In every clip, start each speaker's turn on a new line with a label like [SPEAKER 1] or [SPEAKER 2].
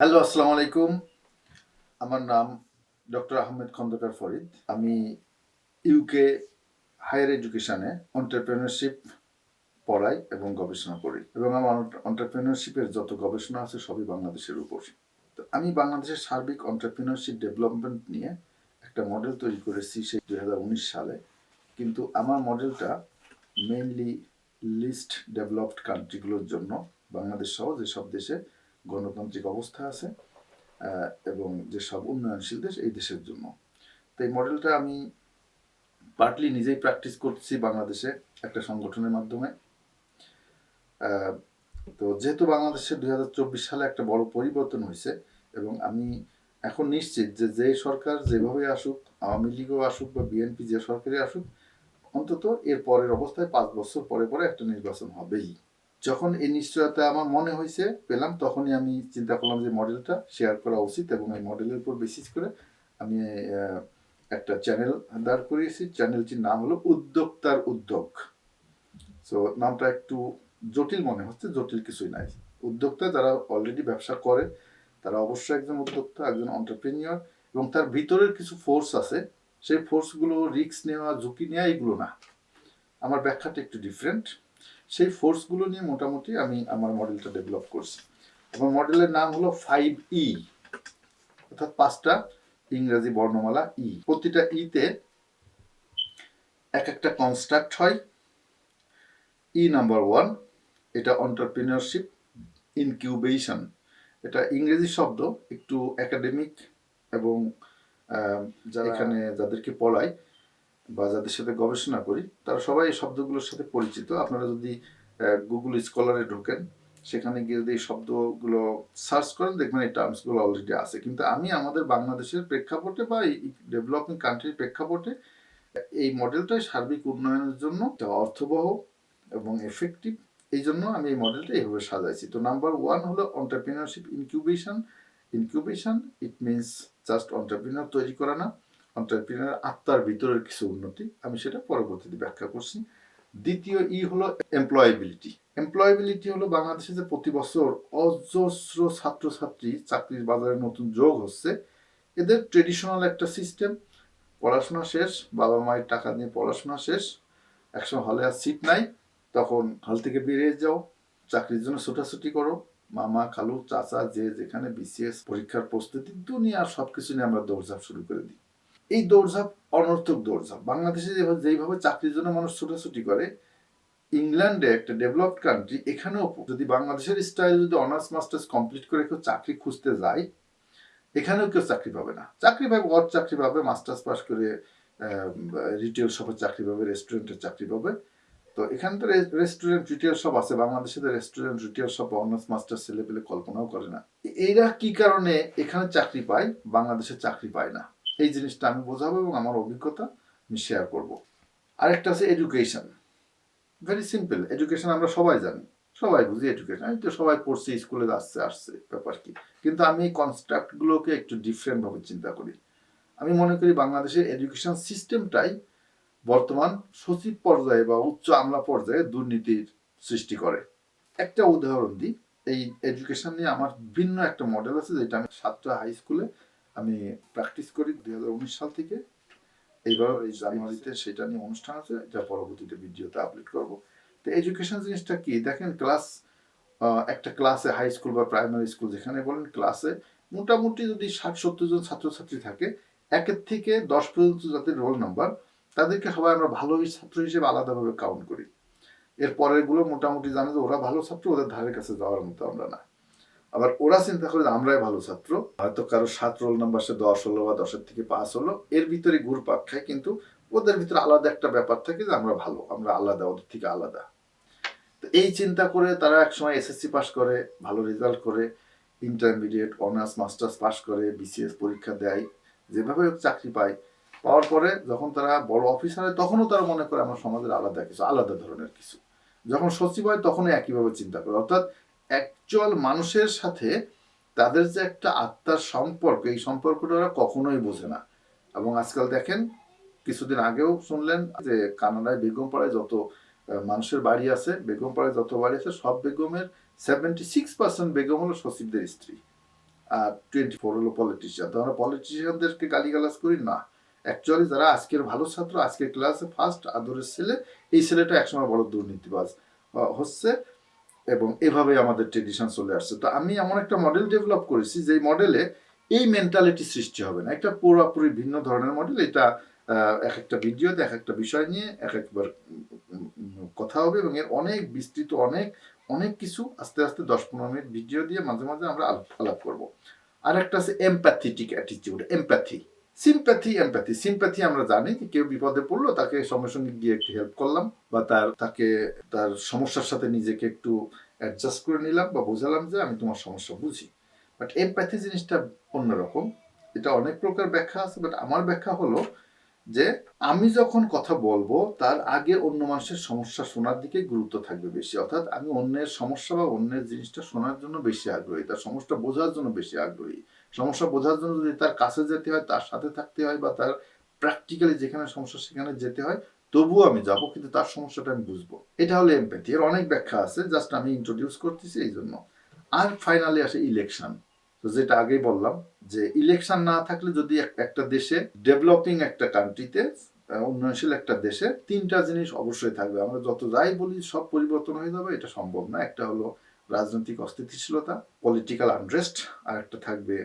[SPEAKER 1] Hello, আসসালামু আলাইকুম। আমার নাম ডক্টর আহমেদ খন্দকার ফরিদ। আমি ইউকে হায়ার এডুকেশানে অন্টারপ্রেনারশিপ পড়াই এবং গবেষণা করি এবং আমার অন্টারপ্রেনারশিপের যত গবেষণা আছে সবই বাংলাদেশের উপর। তো আমি বাংলাদেশের সার্বিক অন্টারপ্রেনারশিপ ডেভেলপমেন্ট নিয়ে একটা মডেল তৈরি করেছি সেই দু হাজার উনিশ সালে। কিন্তু আমার মডেলটা মেইনলি লিস্ট ডেভেলপড কান্ট্রিগুলোর জন্য, বাংলাদেশ সহ যেসব দেশে গণতান্ত্রিক অবস্থা আছে এবং যেসব উন্নয়নশীল দেশ এই দেশের জন্য। তো এই মডেলটা আমি পার্টলি নিজেই প্র্যাকটিস করছি বাংলাদেশে একটা সংগঠনের মাধ্যমে। তো যেহেতু বাংলাদেশে দুই হাজার চব্বিশ সালে একটা বড় পরিবর্তন হয়েছে, এবং আমি এখন নিশ্চিত যে যে সরকার যেভাবে আসুক, আওয়ামী লীগও আসুক বা বিএনপি যে সরকারই আসুক, অন্তত এর পরের অবস্থায় পাঁচ বছর পরে পরে একটা নির্বাচন হবেই। যখন এই নিশ্চয়তা আমার মনে হয়েছে, পেলাম, তখনই আমি চিন্তা করলাম যে মডেলটা শেয়ার করা উচিত এবং এই মডেলের উপর বেসিস করে আমি একটা চ্যানেল দাঁড় করিয়েছি। চ্যানেলটির নাম হলো উদ্যোক্তার উদ্যোগ। সো নামটা একটু জটিল মনে হচ্ছে, জটিল কিছুই নাই। উদ্যোক্তা যারা অলরেডি ব্যবসা করে, তারা অবশ্যই একজন উদ্যোক্তা, একজন অন্টারপ্রেনিয়র এবং তার ভিতরের কিছু ফোর্স আছে। সেই ফোর্সগুলো রিস্ক নেওয়া, ঝুঁকি নেওয়া, এগুলো না। আমার ব্যাখ্যাটা একটু ডিফারেন্ট সেই ফোর্সগুলো নিয়ে মোটামুটি আমি আমার মডেলটা ডেভেলপ করছি। আমার মডেলের নাম হলো ফাইভ ই অর্থাৎ পাঁচটা ইংরেজি বর্ণমালা ই প্রতিটা ইতে এক একটা কনস্ট্রাক্ট হয়। ই নাম্বার ওয়ান এটা অন্টারপ্রিনারশিপ ইনকিউবেশন এটা ইংরেজি শব্দ একটু একাডেমিক এবং এখানে যাদেরকে পড়াই বা যাদের সাথে গবেষণা করি, তারা সবাই এই শব্দগুলোর সাথে পরিচিত। আপনারা যদি গুগল স্কলারে ঢোকেন, সেখানে গিয়ে যদি এই শব্দগুলো সার্চ করেন, দেখবেন এই টার্মসগুলো অলরেডি আছে। কিন্তু আমি আমাদের বাংলাদেশের প্রেক্ষাপটে বা এই ডেভেলপিং কান্ট্রির প্রেক্ষাপটে, এই মডেলটাই সার্বিক উন্নয়নের জন্য অর্থবহ এবং এফেক্টিভ এই জন্য আমি এই মডেলটা এইভাবে সাজাইছি। তো নাম্বার ওয়ান হলো entrepreneurship incubation incubation it means just entrepreneur তৈরি করা না। অন্টারপ্রিনার আত্মার ভিতরের কিছু উন্নতি, আমি সেটা পরবর্তীতে ব্যাখ্যা করছি। দ্বিতীয় ই হলো এমপ্লয়াবিলিটি এমপ্লয়াবিলিটি হলো বাংলাদেশে যে প্রতি বছর অজস্র ছাত্রছাত্রী চাকরির বাজারে নতুন যোগ হচ্ছে। এদের ট্রেডিশনাল একটা সিস্টেম পড়াশোনা শেষ, বাবা মায়ের টাকা নিয়ে পড়াশোনা শেষ, একসময় হলে আর সিট নাই, তখন হল থেকে বেরিয়ে যাও, চাকরির জন্য ছোটাছুটি করো, মামা, খালু, চাচা, যে যেখানে বিসিএস পরীক্ষার প্রস্তুতি দুনিয়া সব কিছু নিয়ে আমরা দৌড়ঝাঁপ শুরু করে দিই। এই দৌড়ঝাঁপ অনর্থক দৌড়ঝাঁপ। বাংলাদেশে যেভাবে চাকরির জন্য মানুষ ছুটাছুটি করে, ইংল্যান্ডে একটা ডেভেলপড কান্ট্রি এখানেও যদি বাংলাদেশের স্টাইল যদি অনার্স মাস্টার্স কমপ্লিট করে কেউ চাকরি খুঁজতে যায়, এখানেও কেউ চাকরি পাবে না। চাকরি পাবে ওর চাকরি পাবে মাস্টার্স পাস করে রিটেল শপের চাকরি পাবে রেস্টুরেন্টের চাকরি পাবে। তো এখানে তো রেস্টুরেন্ট রিটেল শপ আছে। বাংলাদেশে তো restaurant retail shop honours masters ছেলে পেলে কল্পনাও করে না। এরা কি কারণে এখানে চাকরি পায়? বাংলাদেশে চাকরি পায় না। এই জিনিসটা আমি বোঝাবো এবং আমার অভিজ্ঞতা আমি শেয়ার করব। আরেকটা আছে এডুকেশন ভেরি সিম্পল এডুকেশন আমরা সবাই জানি, সবাই বুঝি এডুকেশন আমি তো সবাই পড়ছি স্কুলে আসছে আসছে, ব্যাপার কি? কিন্তু আমি এই কনস্ট্রাক্টগুলোকে একটু ডিফারেন্টভাবে চিন্তা করি। আমি মনে করি বাংলাদেশের এডুকেশন সিস্টেমটাই বর্তমান সচিব পর্যায়ে বা উচ্চ আমলা পর্যায়ে দুর্নীতির সৃষ্টি করে। একটা উদাহরণ দিই, এই এডুকেশন নিয়ে আমার ভিন্ন একটা মডেল আছে যেটা আমি সাতটা হাই স্কুলে আমি প্র্যাকটিস করি দু হাজার উনিশ সাল থেকে। এইবার এই জানুয়ারিতে সেটা নিয়ে অনুষ্ঠান আছে, যা পরবর্তীতে ভিডিওতে আপলোড করব। তো এডুকেশন জিনিসটা কি? দেখেন ক্লাস একটা ক্লাসে হাই স্কুল বা প্রাইমারি স্কুল যেখানে বলেন ক্লাসে মোটামুটি যদি ষাট সত্তর জন ছাত্রছাত্রী থাকে, একের থেকে দশ পর্যন্ত যাদের রোল নাম্বার তাদেরকে সবাই আমরা ভালো ছাত্র হিসেবে আলাদাভাবে কাউন্ট করি। এর পরেরগুলো মোটামুটি জানে যে ওরা ভালো ছাত্র, ওদের ধারের কাছে যাওয়ার মতো আমরা না। আবার ওরা চিন্তা করে আমরাই ভালো ছাত্র। হয়তো কারও সাত রোল নাম্বার সে দশ হলো বা দশের থেকে পাস হলো, এর ভিতরে ঘুরপাক খায় কিন্তু ওদের ভিতরে আলাদা একটা ব্যাপার থাকে যে আমরা ভালো, আমরা আলাদা, ওদের থেকে আলাদা। তো এই চিন্তা করে তারা একসময় এসএসসি পাস করে, ভালো রেজাল্ট করে, ইন্টারমিডিয়েট, অনার্স, মাস্টার্স পাস করে, বিসিএস পরীক্ষা দেয়, যেভাবে চাকরি পায়। পাওয়ার পরে যখন তারা বড় অফিসার হয়, তখনও তারা মনে করে আমার সমাজের আলাদা কিছু, আলাদা ধরনের কিছু। যখন সচিব হয়, তখনই একইভাবে চিন্তা করে। অর্থাৎ অ্যাকচুয়াল মানুষের সাথে তাদের যে একটা আত্মার সম্পর্ক, এই সম্পর্কটা ওরা কখনোই বোঝে না। এবং আজকাল দেখেন, কিছুদিন আগেও শুনলেন যে কানাডায় বেগম পাড়ায় যত মানুষের বাড়ি আছে বেগম পাড়ায় যত বাড়ি আছে, সব বেগমের সেভেন্টি সিক্স পার্সেন্ট বেগম হলো সচিবদের স্ত্রী। আর টোয়েন্টি ফোর হলো পলিটিশিয়ান তো আমরা পলিটিশিয়ানদেরকে গালিগালাজ করি? না। অ্যাকচুয়ালি যারা আজকের ভালো ছাত্র, আজকের ক্লাসে ফার্স্ট আদরের ছেলে, এই ছেলেটা একসময় বড় দুর্নীতিবাজ হচ্ছে। এবং এভাবে আমাদের ট্রেডিশন চলে আসছে। তো আমি এমন একটা মডেল ডেভেলপ করেছি যে মডেলে এই মেন্টালিটি সৃষ্টি হবে না। একটা পুরোপুরি ভিন্ন ধরনের মডেল এটা এক একটা ভিডিওতে এক একটা বিষয় নিয়ে এক একবার কথা হবে এবং এর অনেক বিস্তৃত, অনেক অনেক কিছু আস্তে আস্তে দশ পনেরো মিনিট ভিডিও দিয়ে মাঝে মাঝে আমরা আলাপ আলাপ করব। আর একটা আছে empathetic attitude empathy sympathy empathy sympathy আমরা জানি যে কেউ বিপদে পড়ল, তাকে সঙ্গে সঙ্গে গিয়ে একটু হেল্প করলাম বা তার, তাকে, তার সমস্যার সাথে নিজেকে একটু অ্যাডজাস্ট করে নিলাম বা বোঝালাম যে আমি তোমার সমস্যা বুঝি। বাট এম্প্যাথি জিনিসটা অন্যরকম। এটা অনেক প্রকার ব্যাখ্যা আছে বাট আমার ব্যাখ্যা হলো যে আমি যখন কথা বলব, তার আগে অন্য মানুষের সমস্যা শোনার দিকে গুরুত্ব থাকবে বেশি। অর্থাৎ আমি অন্যের সমস্যা বা অন্যের জিনিসটা শোনার জন্য বেশি আগ্রহী, তার সমস্যা বোঝার জন্য বেশি আগ্রহী। সমস্যা বোঝার জন্য যদি তার কাছে যেতে হয়, তার সাথে থাকতে হয় বা তার প্র্যাকটিক্যালি যেখানে সমস্যা সেখানে যেতে হয়, তবুও আমি যাব, কিন্তু তার সমস্যাটা আমি বুঝব। এটা হলো এমপ্যাথি এর অনেক ব্যাখ্যা আছে জাস্ট আমি ইন্ট্রোডিউস করতেছি এই জন্য আর ফাইনালি আসে ইলেকশন তো যেটা আগেই বললাম, যে ইলেকশন না থাকলে যদি একটা দেশে ডেভেলপিং একটা কান্ট্রিতে উন্নয়নশীল একটা দেশে তিনটা জিনিস অবশ্যই থাকবে। আমরা যত যাই বলি সব পরিবর্তন হয়ে যাবে, এটা সম্ভব না। একটা হলো রাজনৈতিক অস্থিতিশীলতা পলিটিক্যাল আনরেস্ট আর একটা থাকবে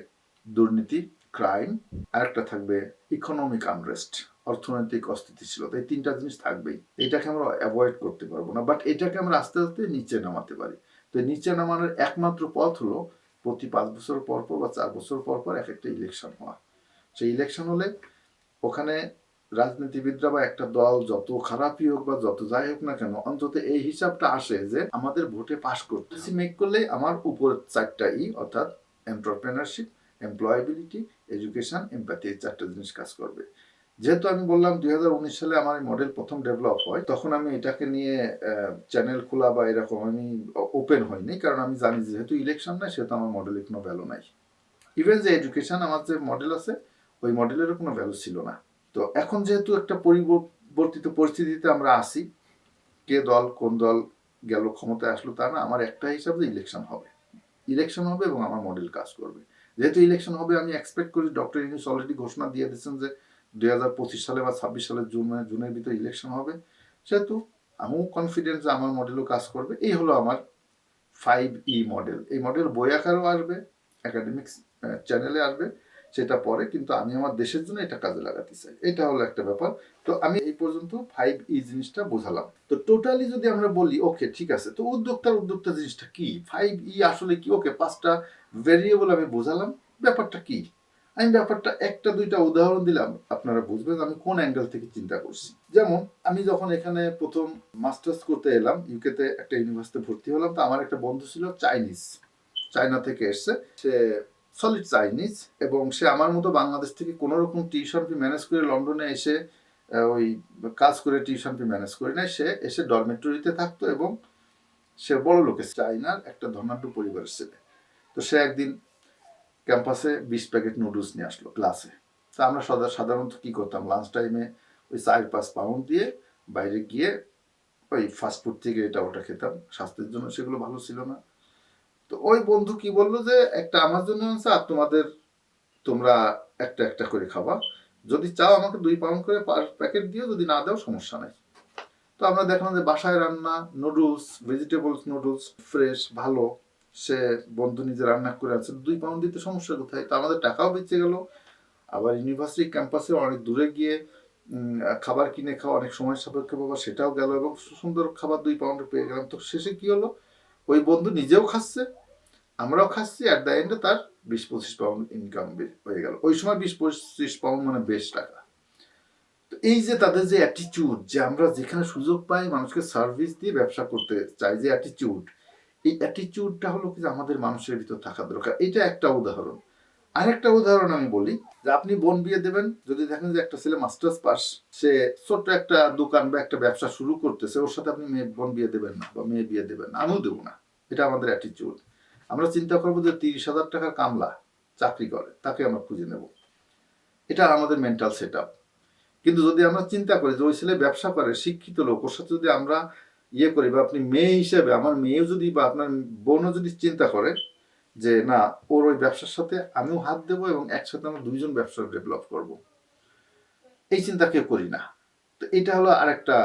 [SPEAKER 1] দুর্নীতি ক্রাইম আর একটা থাকবে ইকোনমিক আনরেস্ট অর্থনৈতিক অস্থিতিশীলতা। এই তিনটা জিনিস থাকবেই। এটাকে আমরা অ্যাভয়েড করতে পারব না। বাট এটাকে আমরা আস্তে আস্তে নিচে নামাতে পারি। তো নিচে নামানোর একমাত্র পথ হলো প্রতি পাঁচ বছর পর পর বা চার বছর পর পর এক একটা ইলেকশন হওয়া সেই ইলেকশন হলে ওখানে রাজনীতিবিদরা বা একটা দল যত খারাপই হোক বা যত যাই হোক না কেন, অন্তত এই হিসাবটা আসে যে আমাদের ভোটে পাশ করতে মেক করলে আমার উপরের চারটা ই, অর্থাৎ এন্টারপ্রেনারশিপ এমপ্লয়াবিলিটি এডুকেশন এমপ্যাথি এই চারটা জিনিস কাজ করবে। যেহেতু আমি বললাম দুই হাজার উনিশ সালে আমার মডেল প্রথম ডেভেলপ হয়, তখন আমি এটাকে নিয়ে চ্যানেল খোলা বা এরকম আমি ওপেন হয়নি, কারণ আমি জানি যেহেতু ইলেকশন নাই, সেহেতু আমার মডেলে কোনো ভ্যালু নাই। ইভেন যে এডুকেশন আমার যে মডেল আছে, ওই মডেলেরও কোনো ভ্যালু ছিল না। তো এখন যেহেতু একটা পরিবর্তিত পরিস্থিতিতে আমরা আসি কে দল, কোন দল গেল, ক্ষমতায় আসলো তা না, আমার একটা হিসাবে ইলেকশন হবে। ইলেকশন হবে এবং আমার মডেল কাজ করবে। যেহেতু ইলেকশন হবে, আমি এক্সপেক্ট করি ডক্টর ইউনুস অলরেডি ঘোষণা দিয়ে দিয়েছেন যে দুই হাজার পঁচিশ সালে বা ছাব্বিশ সালের জুন, জুনের ভিতরে ইলেকশন হবে। সেহেতু আমিও কনফিডেন্স যে আমার মডেলও কাজ করবে। এই হলো আমার ফাইভ ই মডেল এই মডেল বই আকারেও আসবে একাডেমিক্স চ্যানেলে আসবে, সেটা পরে, কিন্তু আমি আমার দেশের জন্য এটা কাজে লাগাতে চাই। এটা হলো একটা ব্যাপার। তো আমি এই পর্যন্ত ফাইভ ই জিনিসটা বোঝালাম। তো টোটালি যদি আমরা বলি ওকে ঠিক আছে, তো উদ্যোক্তার উদ্যোক্তা জিনিসটা কি? ফাইভ ই আসলে কি? ওকে পাঁচটা ভেরিয়েবল আমি বোঝালাম। ব্যাপারটা কি? আমি ব্যাপারটা একটা, দুইটা উদাহরণ দিলাম, আপনারা বুঝবেন আমি কোন অ্যাঙ্গেল থেকে চিন্তা করছি। যেমন, আমি যখন এখানে প্রথম মাস্টার্স করতে এলাম ইউকেতে একটা ইউনিভার্সিটিতে ভর্তি হলাম, তো আমার একটা বন্ধু ছিল চাইনিজ চায়না থেকে এসছে। সে সলিড চাইনিজ এবং সে আমার মতো বাংলাদেশ থেকে কোনো রকম টিউশন ফি ম্যানেজ করে লন্ডনে এসে ওই কাজ করে টিউশন ফি ম্যানেজ করে নেয়। সে এসে ডরমেটরিতে থাকতো এবং সে বড় লোকের চাইনার একটা ধনাঢ্য পরিবারের ছেলে। তো সে একদিন ক্যাম্পাসে বিশ প্যাকেট নুডলস নিয়ে আসলো ক্লাসে। তা আমরা সদা, সাধারণত কি করতাম? লাঞ্চ টাইমে ওই চার পাঁচ পাউন্ড দিয়ে বাইরে গিয়ে ওই ফাস্টফুড থেকে এটা ওটা খেতাম। স্বাস্থ্যের জন্য সেগুলো ভালো ছিল না। তো ওই বন্ধু কি বলল যে, একটা আমার জন্য আছে আর তোমাদের, তোমরা একটা একটা করে খাবা। যদি চাও আমাকে দুই পাউন্ড করে পার প্যাকেট দিও, যদি না দাও সমস্যা নাই। তো আমরা দেখলাম যে বাসায় রান্না, নুডলস ভেজিটেবলস নুডলস ফ্রেশ ভালো। সে বন্ধু নিজে রান্না করে আছে দুই পাউন্ড দিতে সমস্যা কোথায়? তো আমাদের টাকাও বেঁচে গেল। আবার ইউনিভার্সিটি ক্যাম্পাসে অনেক দূরে গিয়ে খাবার কিনে খাওয়া অনেক সময় সাপেক্ষে বাবা সেটাও গেল এবং সুন্দর খাবার দুই পাউন্ডে পেয়ে গেলাম। তো শেষে কি হলো? ওই বন্ধু নিজেও খাচ্ছে, আমরাও খাচ্ছি অ্যাট দ্য এন্ডে তার বিশ পঁচিশ পাউন্ড ইনকাম হয়ে গেল। ওই সময় বিশ পঁচিশ পাউন্ড মানে বেশ টাকা। তো এই যে তাদের যে অ্যাটিচিউড যে আমরা যেখানে সুযোগ পাই মানুষকে সার্ভিস দিয়ে ব্যবসা করতে চাই, যে অ্যাটিটিউড এই অ্যাটিচিউডটা হলো কি আমাদের মানুষের ভিতর থাকা দরকার। এটা একটা উদাহরণ। আরেকটা উদাহরণ আমি বলি, যে আপনি বোন বিয়ে দেবেন, যদি দেখেন যে একটা ছেলে মাস্টার্স পাস, সে ছোট্ট একটা দোকান বা একটা ব্যবসা শুরু করতেছে, ওর সাথে আপনি মেয়ে, বোন বিয়ে দেবেন না বা মেয়ে বিয়ে দেবেন না, আমিও দেবো না। এটা আমাদের অ্যাটিটিউড আমরা চিন্তা করব যে তিরিশ হাজার টাকার কামলা চাকরি করে, তাকে আমরা খুঁজে নেব। এটা আমাদের মেন্টাল সেট আপ কিন্তু যদি আমরা চিন্তা করি যে ওই ছেলে ব্যবসা করে, শিক্ষিত লোক, ওর সাথে যদি আমরা ইয়ে করি বা আপনি মেয়ে হিসেবে, আমার মেয়েও যদি বা আপনার বোনও যদি চিন্তা করে যে, না, ওর ওই ব্যবসার সাথে আমিও হাত দেবো এবং একসাথে আমরা দুইজন ব্যবসা ডেভেলপ করব। এই চিন্তা কেউ করি না। তো এটা হলো আরেকটা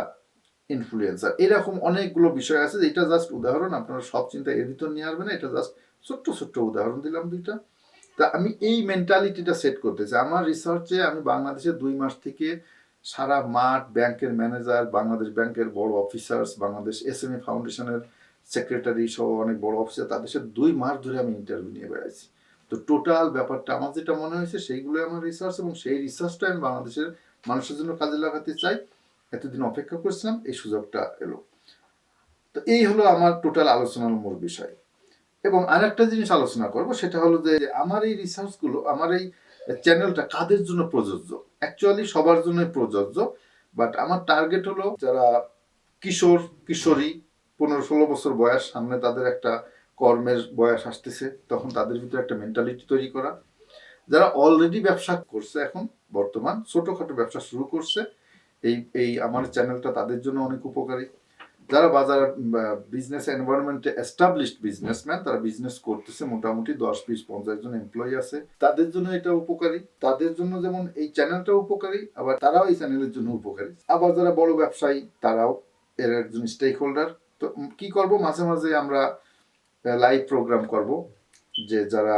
[SPEAKER 1] ইনফ্লুয়েন্সার এরকম অনেকগুলো বিষয় আছে, এটা জাস্ট উদাহরণ, আপনারা সব চিন্তা এর ভিতর নিয়ে আসবেন এটা জাস্ট ছোট্ট ছোট্ট উদাহরণ দিলাম দুইটা। তা আমি এই মেন্টালিটিটা সেট করতে চাই আমার রিসার্চে আমি বাংলাদেশে দুই মাস থেকে সারা মাঠ ব্যাংকের ম্যানেজার, বাংলাদেশ ব্যাংকের বড় officers, Bangladesh S M A ফাউন্ডেশনের সেক্রেটারি সহ অনেক বড় অফিসার, তাদের সাথে দুই মাস ধরে আমি ইন্টারভিউ নিয়ে বেড়াইছি। তো টোটাল ব্যাপারটা আমার যেটা মনে হয়েছে, সেইগুলোই আমার রিসার্চ এবং সেই রিসার্চটা আমি বাংলাদেশের মানুষের জন্য কাজে লাগাতে চাই। এতদিন অপেক্ষা করছিলাম, এই সুযোগটা এলো। তো এই হলো আমার টোটাল আলোচনার মূল বিষয়। এবং আরেকটা জিনিস আলোচনা করব, সেটা হলো যে আমার এই রিসার্চগুলো আমার এই চ্যানেলটা কাদের জন্য প্রযোজ্য? অ্যাকচুয়ালি সবার জন্য প্রযোজ্য বাট আমার টার্গেট হলো যারা কিশোর, কিশোরী, পনেরো ষোলো বছর বয়স, সামনে তাদের একটা কর্মের বয়স আসতেছে, তখন তাদের ভিতরে একটা মেন্টালিটি তৈরি করা। যারা অলরেডি ব্যবসা করছে এখন, বর্তমান, ছোটোখাটো ব্যবসা শুরু করছে, এই এই আমার চ্যানেলটা তাদের জন্য অনেক উপকারী। যারা বাজার বিজনেস এনভায়রনমেন্টে এস্টাবলিশড বিজনেসম্যান তারা বিজনেস করতেছে মোটামুটি দশ বিশ পঞ্চাশ জন এমপ্লয়ি আছে। তাদের জন্য এটা উপকারী। তাদের জন্য যেমন এই চ্যানেলটা উপকারী, আবার তারাও এই চ্যানেলের জন্য উপকারী। আবার যারা বড় ব্যবসায়ী, তারাও এর একজন স্টেক হোল্ডার তো কি করব? মাঝে মাঝে আমরা লাইভ প্রোগ্রাম করব, যে যারা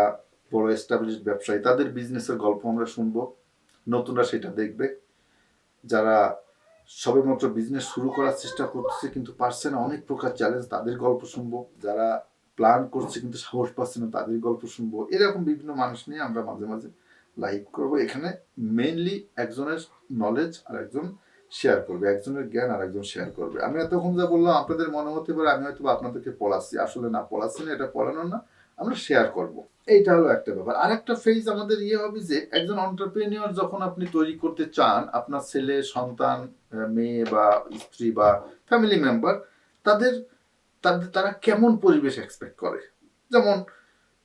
[SPEAKER 1] বড় এস্টাবলিশড ব্যবসায়ী, তাদের বিজনেসের গল্প আমরা শুনব। নতুনরা সেটা দেখবে। যারা সবেমাত্র বিজনেস শুরু করার চেষ্টা করতেছে, কিন্তু পারছে না। অনেক প্রকার চ্যালেঞ্জ তাদের গল্প শুনব। যারা প্ল্যান করছে কিন্তু সাহস পাচ্ছে না, তাদের গল্প শুনব। এরকম বিভিন্ন মানুষ নিয়ে আমরা মাঝে মাঝে লাইভ করব। এখানে মেইনলি একজনের নলেজ আর একজন শেয়ার করবে। একজনের জ্ঞান আর একজন শেয়ার করবে। আমি এতক্ষণ যা বললাম, আপনাদের মনে হতে পারে আমি হয়তো আপনাদেরকে পড়াচ্ছি। আসলে না, পড়াচ্ছি না, এটা পড়ানোর না। আমরা শেয়ার করব। এইটা হলো একটা ব্যাপার। আরেকটা ফেজ আমাদের ইয়ে হবে যে, একজন অন্টারপ্রেনিয়র যখন আপনি তৈরি করতে চান, আপনার ছেলে, সন্তান, মেয়ে বা স্ত্রী বা ফ্যামিলি মেম্বার তাদের তাদের, তারা কেমন পরিবেশ এক্সপেক্ট করে? যেমন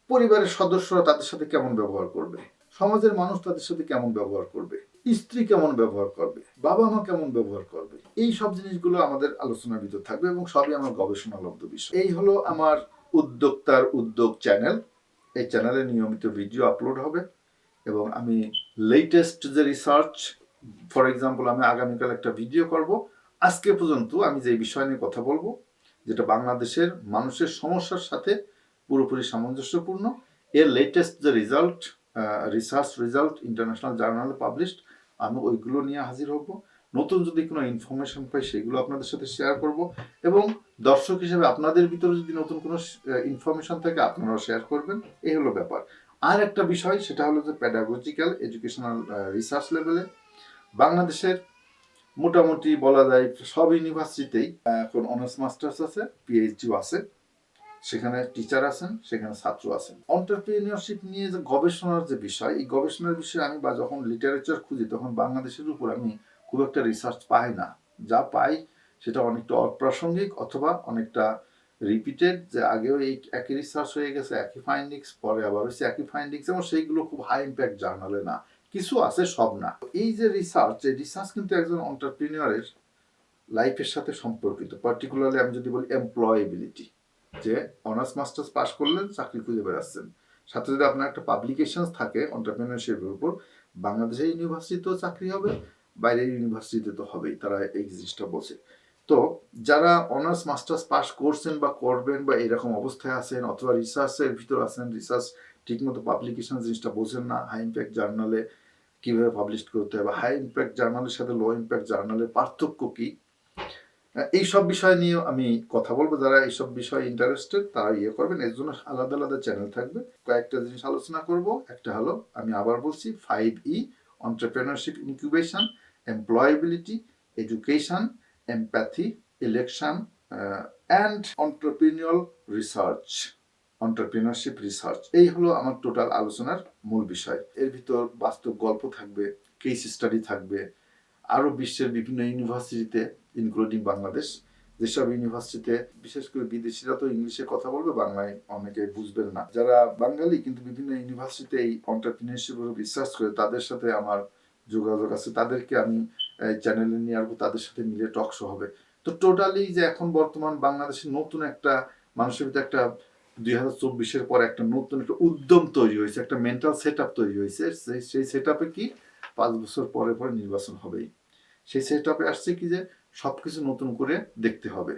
[SPEAKER 1] পরিবারের সদস্যরা তাদের সাথে কেমন ব্যবহার করবে? সমাজের মানুষ তাদের সাথে কেমন ব্যবহার করবে? স্ত্রী কেমন ব্যবহার করবে? বাবা মা কেমন ব্যবহার করবে? এই সব জিনিসগুলো আমাদের আলোচনার ভিতর থাকবে এবং সবই আমার গবেষণালব্ধ বিষয়। এই হলো আমার উদ্যোক্তার উদ্যোগ চ্যানেল এই চ্যানেলে নিয়মিত ভিডিও আপলোড হবে এবং আমি লেটেস্ট যে রিসার্চ ফর এক্সাম্পল আমি আগামীকাল একটা ভিডিও করব। আজকে পর্যন্ত আমি যে বিষয় নিয়ে কথা বলব, যেটা বাংলাদেশের মানুষের সমস্যার সাথে পুরোপুরি সামঞ্জস্যপূর্ণ, এর লেটেস্ট যে রেজাল্ট রিসার্চ রেজাল্ট ইন্টারন্যাশনাল জার্নালে পাবলিশড আমি ওইগুলো নিয়ে হাজির হব। নতুন যদি কোনো ইনফরমেশন পাই, সেগুলো আপনাদের সাথে শেয়ার করব এবং দর্শক হিসেবে আপনাদের ভিতরে যদি নতুন কোনো ইনফরমেশন থাকে, আপনারাও শেয়ার করবেন। এই হলো ব্যাপার। আর একটা বিষয়, সেটা হলো যে প্যাডাগজিক্যাল এডুকেশনাল রিসার্চ লেভেলে বাংলাদেশের মোটামুটি বলা যায় সব ইউনিভার্সিটিতেই এখন অনার্স মাস্টার্স আছে পিএইচডিও আছে, সেখানে টিচার আছেন, সেখানে ছাত্র আছেন। অন্টারপ্রিনিয়রশিপ নিয়ে যে গবেষণার যে বিষয়, এই গবেষণার বিষয়ে আমি বা যখন লিটারেচার খুঁজি, তখন বাংলাদেশের উপর আমি খুব একটা রিসার্চ পাই না। যা পাই সেটা অনেকটা অপ্রাসঙ্গিক অথবা অনেকটা রিপিটেড যে আগেও এই একই রিসার্চ হয়ে গেছে, একই ফাইন্ডিংস পরে আবার হচ্ছে একই ফাইন্ডিংস এবং সেইগুলো খুব হাই ইম্প্যাক্ট জার্নালে না। কিছু আছে, সব না। এই যে রিসার্চ এই রিসার্চ কিন্তু একজন অন্টারপ্রিনিয়রের লাইফের সাথে সম্পর্কিত। পার্টিকুলারলি আমি যদি বলি এমপ্লয়েবিলিটি যে অনার্স মাস্টার্স পাস করলেন, চাকরি খুঁজে বেড়াচ্ছেন। সাথে যদি আপনার একটা পাবলিকেশন থাকে অন্টারপ্রিনিয়রশিপের উপর বাংলাদেশের ইউনিভার্সিটিতেও চাকরি হবে বাইরের ইউনিভার্সিটিতে তো হবেই, তারা এই জিনিসটা বোঝে তো যারা অনার্স মাস্টার্স পাস করছেন বা করবেন বা এরকম অবস্থায় আছেন অথবা রিসার্চের ভিতর আছেন রিসার্চ ঠিকমতো পাবলিকেশন জিনিসটা বোঝেন না হাই ইম্প্যাক্ট জার্নালে কীভাবে পাবলিশ করতে হবে হাই ইম্প্যাক্ট জার্নালের সাথে লো ইম্প্যাক্ট জার্নালের পার্থক্য কি? এই সব বিষয় নিয়ে আমি কথা বলব। যারা এইসব বিষয়ে ইন্টারেস্টেড তারা ইয়ে করবেন। এর জন্য আলাদা আলাদা চ্যানেল থাকবে। কয়েকটা জিনিস আলোচনা করব। একটা হলো, আমি আবার বলছি five E entrepreneurship incubation employability education empathy election and entrepreneurial research entrepreneurship research এই হলো আমার টোটাল আলোচনার মূল বিষয়। এর ভিতর বাস্তব গল্প থাকবে কেস স্টাডি থাকবে, আরও বিশ্বের বিভিন্ন ইউনিভার্সিটিতে ইনক্লুডিং বাংলাদেশ, যেসব ইউনিভার্সিটিতে বিশেষ করে বিদেশিরা তো ইংলিশে কথা বলবে, বাংলায় অনেকে বুঝবেন না। যারা বাঙালি কিন্তু বিভিন্ন ইউনিভার্সিটিতে এই অন্টারপ্রিনিয়রশিপ রিসার্চ করে, তাদের সাথে আমার যোগাযোগ আছে, তাদেরকে আমি চ্যানেলে নিয়ে আসব তাদের সাথে মিলে টক শো হবে। তো টোটালি যে এখন বর্তমান বাংলাদেশে নতুন একটা, মানুষের ভিতরে একটা দুই হাজার চব্বিশের পর একটা নতুন একটা উদ্যম তৈরি হয়েছে, একটা মেন্টাল সেট আপ তৈরি হয়েছে। সেই সেট আপে কি পাঁচ বছর পরে পরে নির্বাচন হবেই। সেই সেট আপে আসছে কি যে সব কিছু নতুন করে দেখতে হবে।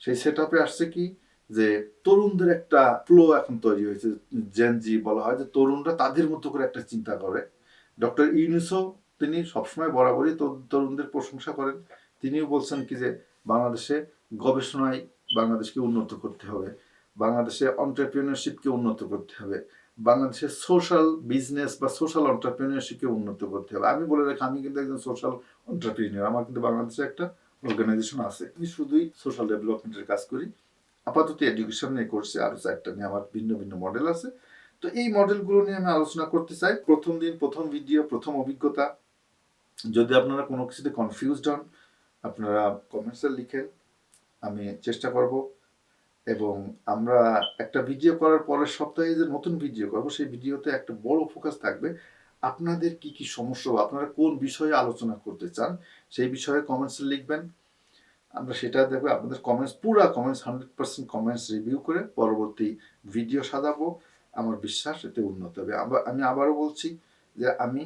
[SPEAKER 1] সেই সেট আপে আসছে কি যে তরুণদের একটা ফ্লো এখন তৈরি হয়েছে জেনজি বলা হয় যে তরুণরা তাদের মতো করে একটা চিন্তা করে। ডক্টর ইউনুসও তিনি সবসময় বরাবরই তরু- তরুণদের প্রশংসা করেন। তিনিও বলছেন কি যে, বাংলাদেশে গবেষণায় বাংলাদেশকে উন্নত করতে হবে। বাংলাদেশে অন্টারপ্রিনারশিপকে উন্নত করতে হবে। বাংলাদেশের সোশ্যাল বিজনেস বা সোশ্যাল অন্টারপ্রিনারশিপকে উন্নত করতে হবে। আমি বলে রাখি, আমি কিন্তু একজন সোশ্যাল অন্টারপ্রিনিয়র আমার কিন্তু বাংলাদেশে একটা অর্গানাইজেশন আছে। আমি শুধুই সোশ্যাল ডেভেলপমেন্টের কাজ করি। আপাতত এডুকেশন নিয়ে করছি আরও চারটা নিয়ে। আমার ভিন্ন ভিন্ন মডেল আছে। তো এই মডেলগুলো নিয়ে আমি আলোচনা করতে চাই। প্রথম দিন, প্রথম ভিডিও প্রথম অভিজ্ঞতা। যদি আপনারা কোনো কিছুতে কনফিউজড হন, আপনারা কমেন্টসে লিখেন, আমি চেষ্টা করব। এবং আমরা একটা ভিডিও করার পরের সপ্তাহে যে নতুন ভিডিও করব, সেই ভিডিওতে একটা বড় ফোকাস থাকবে। আপনাদের কি কি সমস্যা আপনারা কোন বিষয়ে আলোচনা করতে চান, সেই বিষয়ে কমেন্টসে লিখবেন। আমরা সেটা দেখব। আপনাদের কমেন্টস পুরা comments hundred percent comments review করে পরবর্তী ভিডিও সাজাবো। আমার বিশ্বাস এতে উন্নত হবে। আবার আমি আবারও বলছি যে আমি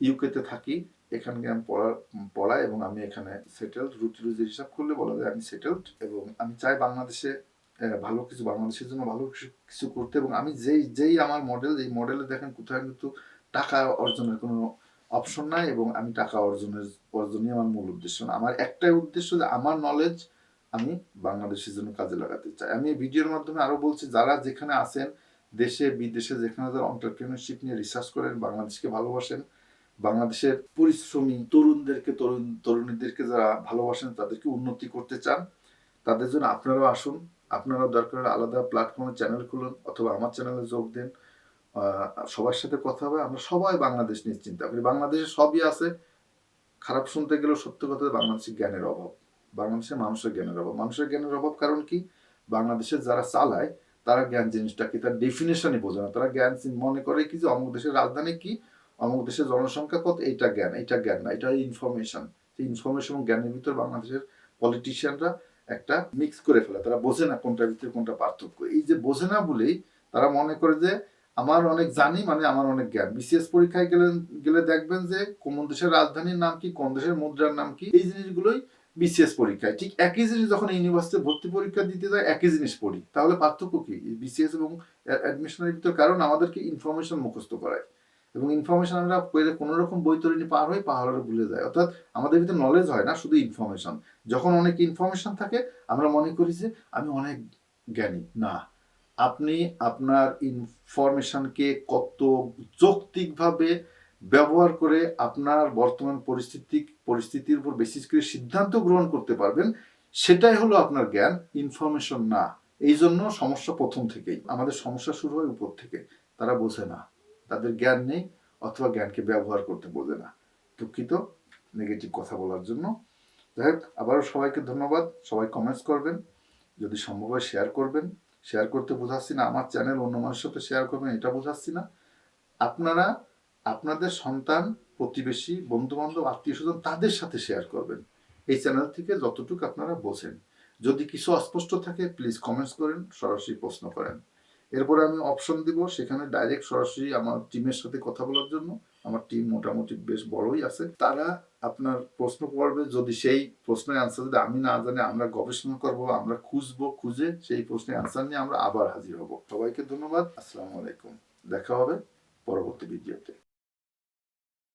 [SPEAKER 1] ইউকেতে থাকি, এখানকে আমি পড়া, পড়াই এবং আমি এখানে সেটেলড রুটি রুজির হিসাব করলে বলা যায় আমি সেটেলড এবং আমি চাই বাংলাদেশে ভালো কিছু, বাংলাদেশের জন্য ভালো কিছু করতে এবং আমি যেই যেই আমার মডেল এই মডেলে দেখেন কোথাও কিন্তু টাকা অর্জনের কোনো অপশন নাই এবং আমি টাকা অর্জনের, অর্জনই আমার মূল উদ্দেশ্য না। আমার একটাই উদ্দেশ্য যে আমার নলেজ আমি বাংলাদেশের জন্য কাজে লাগাতে চাই। আমি ভিডিওর মাধ্যমে আরও বলছি, যারা যেখানে আছেন দেশে, বিদেশে যেখানে যারা অন্টারপ্রিনারশিপ নিয়ে রিসার্চ করেন, বাংলাদেশকে ভালোবাসেন, বাংলাদেশের পরিশ্রমী তরুণদেরকে, তরুণ, তরুণীদেরকে যারা ভালোবাসেন, তাদেরকে উন্নতি করতে চান, তাদের জন্য আপনারাও আসুন। আপনারাও দরকার আলাদা প্ল্যাটফর্মে চ্যানেল খুলুন অথবা আমার চ্যানেলে যোগ দেন। সবার সাথে কথা হবে। আমরা সবাই বাংলাদেশ নিয়ে চিন্তা করি। বাংলাদেশে সবই আছে। খারাপ শুনতে গেলেও সত্য কথা বাংলাদেশের জ্ঞানের অভাব। বাংলাদেশের মানুষের জ্ঞানের অভাব। মানুষের জ্ঞানের অভাব কারণ কি? বাংলাদেশের যারা চালায় তারা জ্ঞান জিনিসটা কি তার ডেফিনেশনই বোঝে না। তারা জ্ঞান মনে করে কি যে অমুক দেশের রাজধানী কি, অমুক দেশের জনসংখ্যা কত, এইটা জ্ঞান এইটা জ্ঞান না এটা ইনফরমেশন সেই ইনফরমেশন এবং জ্ঞানের ভিতর বাংলাদেশের পলিটিশিয়ানরা একটা মিক্স করে ফেলে। তারা বোঝে না কোনটার ভিতরে কোনটা পার্থক্য। এই যে বোঝে না বলেই তারা মনে করে যে আমার অনেক জানি মানে আমার অনেক জ্ঞান। বিসিএস পরীক্ষায় গেলে গেলে দেখবেন যে কোন দেশের রাজধানীর নাম কি, কোন দেশের মুদ্রার নাম কি, এই জিনিসগুলোই বিসিএস পরীক্ষায়। ঠিক একই জিনিস যখন ইউনিভার্সিটি ভর্তি পরীক্ষা দিতে যায়, একই জিনিস পড়ি। তাহলে পার্থক্য কি? বিসিএস এবং অ্যাডমিশনের ভিতর কারণ আমাদেরকে ইনফরমেশন মুখস্থ করায়। এবং ইনফরমেশন আমরা পেলে কোনো রকম বৈতরণী পার হয়ে পাহাড়ে ভুলে যায়। অর্থাৎ আমাদের ভিতরে নলেজ হয় না, শুধু ইনফরমেশন যখন অনেক ইনফরমেশন থাকে, আমরা মনে করি যে, আমি অনেক জ্ঞানী। না। আপনি আপনার ইনফরমেশনকে কত যৌক্তিকভাবে ব্যবহার করে আপনার বর্তমান পরিস্থিতি, পরিস্থিতির উপর বেসিস করে সিদ্ধান্ত গ্রহণ করতে পারবেন, সেটাই হলো আপনার জ্ঞান ইনফরমেশন না। এই জন্য সমস্যা প্রথম থেকেই, আমাদের সমস্যা শুরু হয় উপর থেকে। তারা বোঝে না। তাদের জ্ঞান নেই, অথবা জ্ঞানকে ব্যবহার করতে বোঝে না। দুঃখিত নেগেটিভ কথা বলার জন্য। যাই হোক, আবারও সবাইকে ধন্যবাদ। সবাই কমেন্টস করবেন। যদি সম্ভব হয় শেয়ার করবেন। শেয়ার করতে বোঝাচ্ছি না, আমার চ্যানেল অন্য মানুষের সাথে শেয়ার করবেন, এটা বোঝাচ্ছি না। আপনারা আপনাদের সন্তান, প্রতিবেশী বন্ধু বান্ধব আত্মীয় স্বজন তাদের সাথে শেয়ার করবেন। এই চ্যানেল থেকে যতটুকু আপনারা বোঝেন। যদি কিছু অস্পষ্ট থাকে প্লিজ কমেন্টস করেন, সরাসরি প্রশ্ন করেন। এরপরে আমি অপশন দিব, সেখানে ডাইরেক্ট সরাসরি আমার টিমের সাথে কথা বলার জন্য। আমার টিম মোটামুটি বেশ বড়ই আছে। তারা আপনার প্রশ্ন করবে, যদি সেই প্রশ্নের আনসার যদি আমি না জানি, আমরা গবেষণা করব, আমরা খুঁজবো, খুঁজে সেই প্রশ্নের আনসার নিয়ে আমরা আবার হাজির হব। সবাইকে ধন্যবাদ। আসসালামু আলাইকুম। দেখা হবে